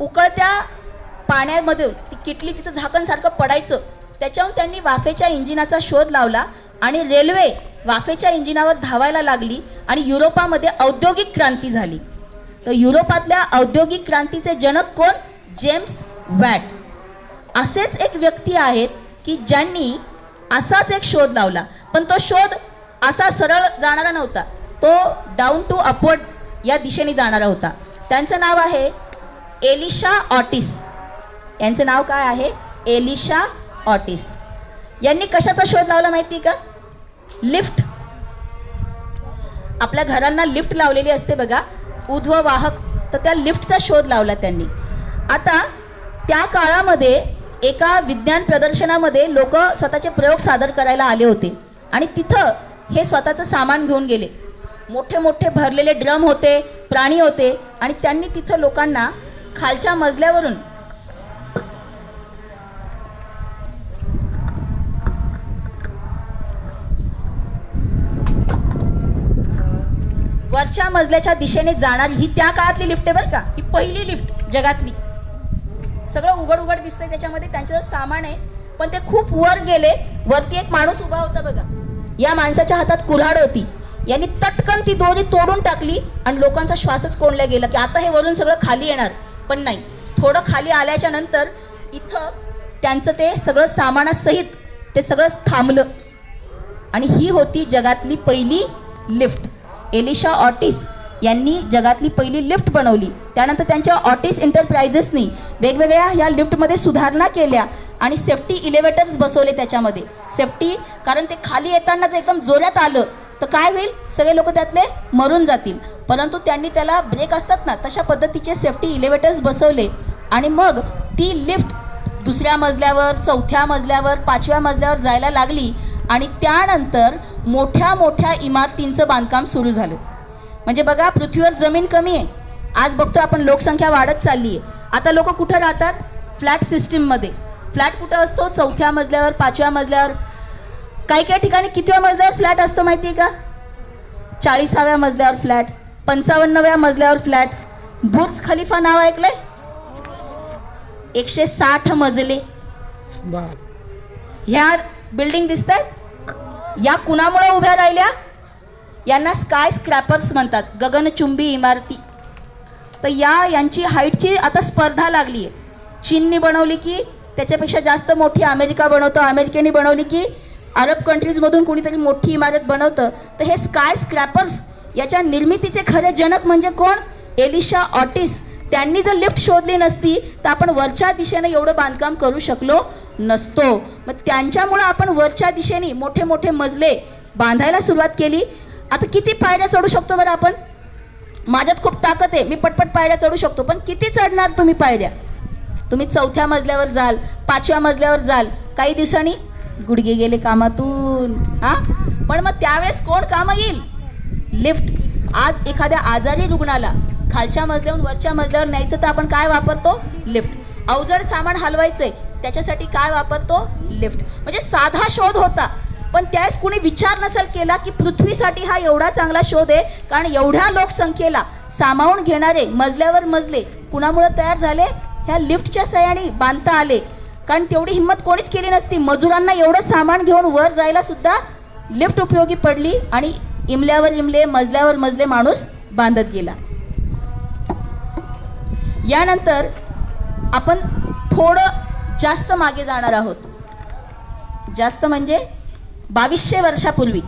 उकळत्या पाण्यामध्ये ती किटली तिचं झाकणसारखं पडायचं. त्याच्याहून त्यांनी वाफेच्या इंजिनाचा शोध लावला आणि रेल्वे वाफेच्या इंजिनावर धावायला लागली आणि युरोपामध्ये औद्योगिक क्रांती झाली. तर युरोपातल्या औद्योगिक क्रांतीचे जनक कोण? James Watt. असेच एक व्यक्ती आहेत की ज्यांनी असाच एक शोध लावला. पण तो शोध असा सरळ जाणारा नव्हता. तो डाऊन टू अपवर्ड या दिशेने जाणारा होता. त्यांचं नाव आहे एलिशा ऑटिस. यांचं नाव काय आहे? Elisha Otis. यांनी कशाचा शोध लावला माहिती आहे का? लिफ्ट. आपल्या घरांना लिफ्ट लावलेली असते बघा. उध्व वाहक तर त्या लिफ्टचा शोध लावला त्यांनी. आता त्या काळामध्ये एका विज्ञान प्रदर्शनामध्ये लोक स्वतःचे प्रयोग सादर करायला आले होते. आणि तिथं हे स्वतःचं सामान घेऊन गेले. मोठे मोठे भरलेले ड्रम होते प्राणी होते. आणि त्यांनी तिथं लोकांना खालच्या मजल्यावरून. वरच्या मजल्याच्या दिशेने जाणारी ही त्या काळातली लिफ्ट आहे बरं का? ही पहिली लिफ्ट जगातली. सगळं उघड उघड दिसतंय त्याच्यामध्ये त्यांचं सामान आहे. पण ते खूप वर गेले वरती एक माणूस उभा होता बघा. या माणसाच्या हातात कुऱ्हाड होती. यांनी तटकन ती दोरी तोडून टाकली आणि लोकांचा श्वासच कोंडला गेला की आता हे वरून सगळं खाली येणार. पण नाही. थोडं खाली आल्याच्यानंतर इथं त्यांचं ते सगळं सामानासहित ते सगळं थांबलं. आणि ही होती जगातली पहिली लिफ्ट. एलिशा ऑटिस यांनी जगातली पहिली लिफ्ट बनवली. त्यानंतर त्यांच्या ऑटिस एंटरप्राइजेसनी वेगवेगळ्या ह्या लिफ्टमध्ये सुधारणा केल्या आणि सेफ्टी इलेव्हेटर्स बसवले त्याच्यामध्ये. सेफ्टी कारण ते खाली येताना जर एकदम जोरात आलं. तर काय होईल? सगळे लोक त्यातले मरून जातील. परंतु त्यांनी त्याला ब्रेक असतात ना तशा पद्धतीचे सेफ्टी इलेव्हेटर्स बसवले. आणि मग ती लिफ्ट दुसऱ्या मजल्यावर चौथ्या मजल्यावर पाचव्या मजल्यावर जायला लागली. आणि त्यानंतर मोठ्या मोठ्या इमारतींचं बांधकाम सुरू झालं. म्हणजे बघा पृथ्वीवर जमीन कमी आहे. आज बघतो आपण लोकसंख्या वाढत चालली आहे आता लोक कुठं राहतात? फ्लॅट सिस्टीममध्ये. फ्लॅट कुठं असतो? चौथ्या मजल्यावर पाचव्या मजल्यावर. काही काही ठिकाणी कितव्या मजल्यावर फ्लॅट असतो माहिती आहे का? चाळीसाव्या मजल्यावर फ्लॅट. पंचावन्नव्या मजल्यावर फ्लॅट. बुर्ज खलिफा नाव ऐकलंय? एकशे साठ मजले. ह्या बिल्डिंग दिसत आहेत या कुणामुळे उभ्या राहिल्या? यांना स्काय स्क्रॅपर्स म्हणतात. गगनचुंबी इमारती. तर या यांची हाईटची आता स्पर्धा लागली आहे चीननी बनवली की त्याच्यापेक्षा जास्त मोठी अमेरिका बनवतो अमेरिकेने बनवली की अरब कंट्रीजमधून कोणीतरी मोठी इमारत बनवतं. तर हे स्काय स्क्रॅपर्स याच्या निर्मितीचे खरे जनक म्हणजे कोण? Elisha Otis. त्यांनी जर लिफ्ट शोधली नसती तर आपण वरच्या दिशेने एवढं बांधकाम करू शकलो नसतो. मग त्यांच्यामुळं आपण वरच्या दिशेने मोठे मोठे मजले बांधायला सुरुवात केली. आता किती पायऱ्या चढू शकतो बरं आपण? माझ्यात खूप ताकद आहे. मी पटपट पायऱ्या चढू शकतो. पण किती चढणार तुम्ही पायऱ्या? तुम्ही चौथ्या मजल्यावर जाल पाचव्या मजल्यावर जाल. काही दिवसांनी गुडघे गेले कामातून. हां? पण मग त्यावेळेस कोण कामं येईल? लिफ्ट. आज एखाद्या आजारी रुग्णाला खालच्या मजल्याहून वरच्या मजल्यावर न्यायचं तर आपण काय वापरतो? लिफ्ट. अवजड सामान हलवायचंय त्याच्यासाठी काय वापरतो? लिफ्ट. म्हणजे साधा शोध होता. पण त्यावेळेस कुणी विचार नसेल केला की पृथ्वीसाठी हा एवढा चांगला शोध आहे कारण एवढ्या लोकसंख्येला सामावून घेणारे मजल्यावर मजले कुणामुळे तयार झाले? ह्या लिफ्टच्या सहाय्याने बांधता आले. कारण तेवढी हिंमत कोणीच केली नसती. मजुरांना एवढं सामान घेऊन वर जायला सुद्धा लिफ्ट उपयोगी पडली आणि इमल्यावर इमले मजल्यावर मजले माणूस बांधत गेला. यानंतर आपण थोडं जास्त मागे जाणार आहोत. जास्त म्हणजे बावीसशे वर्षापूर्वी.